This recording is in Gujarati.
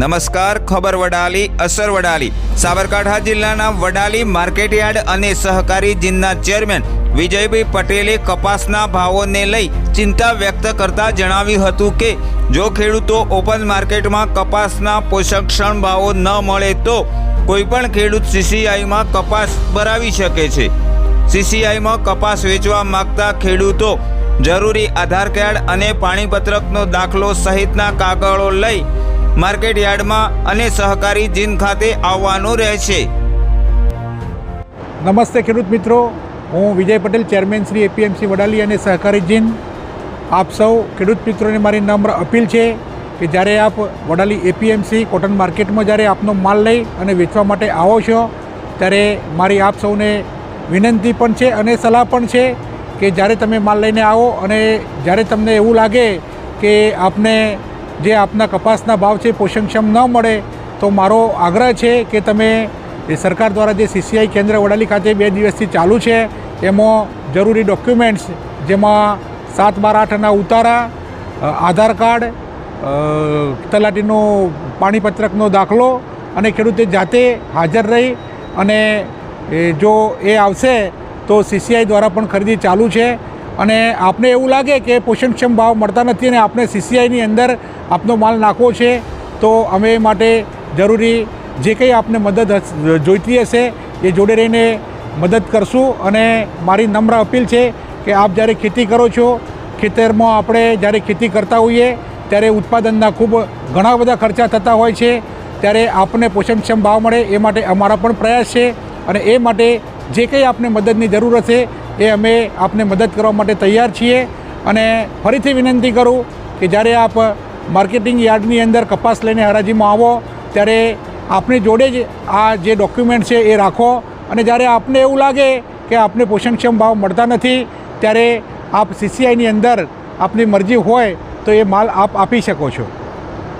નમસ્કાર, ખબર વડાલી, અસર વડાલી. સાબરકાંઠા જિલ્લાના વડાલી માર્કેટયાર્ડ અને સહકારી જીનના ચેરમેન વિજયભાઈ પટેલે કપાસના ભાવોને લઈ ચિંતા વ્યક્ત કરતા જણાવ્યું હતું કે, જો ખેડૂતો ઓપન માર્કેટમાં કપાસના પોષકક્ષણ ભાવો ન મળે તો કોઈપણ ખેડૂત સીસીઆઈમાં કપાસ ભરાવી શકે છે. સીસીઆઈમાં કપાસ વેચવા માંગતા ખેડૂતો જરૂરી આધાર કાર્ડ અને પાણીપત્રકનો દાખલો સહિતના કાગળો લઈ માર્કેટ યાર્ડમાં અને સહકારી જીન ખાતે આવવાનું રહેશે. નમસ્તે ખેડૂત મિત્રો. હું વિજય પટેલ, ચેરમેન શ્રી એપીએમસી વડાલી અને સહકારી જીન આપ સૌ ખેડૂત મિત્રોને મારી નમ્ર અપીલ છે કે જ્યારે આપ વડાલી એપીએમસી કોટન માર્કેટમાં જ્યારે આપનો માલ લઈ અને વેચવા માટે આવો છો, ત્યારે મારી આપ સૌને વિનંતી પણ છે અને સલાહ પણ છે કે જ્યારે તમે માલ લઈને આવો અને જ્યારે તમને એવું લાગે કે આપને જે આપના કપાસના ભાવ છે, પોષણક્ષમ ન મળે, તો મારો આગ્રહ છે કે તમે સરકાર દ્વારા જે સીસીઆઈ કેન્દ્ર વડાલી ખાતે બે દિવસથી ચાલુ છે, એમાં જરૂરી ડોક્યુમેન્ટ્સ જેમાં સાત બાર આઠના ઉતારા આધાર કાર્ડ તલાટીનો પાણીપત્રકનો દાખલો અને ખેડૂતે જાતે હાજર રહી અને જો એ આવશે, તો સીસીઆઈ દ્વારા પણ ખરીદી ચાલુ છે. અને આપને એવું લાગે કે પોષણક્ષમ ભાવ મળતા નથી અને આપણે સીસીઆઈની અંદર આપનો માલ નાખવો છે, તો અમે માટે જરૂરી જે કંઈ આપને મદદ જોઈતી હશે, એ જોડે રહીને મદદ કરશું. અને મારી નમ્ર અપીલ છે કે આપ જ્યારે ખેતી કરો છો, ખેતરમાં આપણે જ્યારે ખેતી કરતા હોઈએ, ત્યારે ઉત્પાદનના ખૂબ ઘણા બધા ખર્ચા થતા હોય છે. ત્યારે આપને પોષણક્ષમ ભાવ મળે, એ માટે અમારા પણ પ્રયાસ છે. અને એ માટે જે કંઈ આપને મદદની જરૂર હશે, એ અમે આપને મદદ કરવા માટે તૈયાર છીએ. અને ફરીથી વિનંતી કરું કે જ્યારે આપ માર્કેટિંગ યાર્ડની અંદર કપાસ લઈને હરાજીમાં આવો, ત્યારે આપની જોડે જ આ જે ડોક્યુમેન્ટ છે એ રાખો. અને જ્યારે આપને એવું લાગે કે આપને પોષણક્ષમ ભાવ મળતા નથી, ત્યારે આપ સીસીઆઈની અંદર આપની મરજી હોય તો એ માલ આપ આપી શકો છો.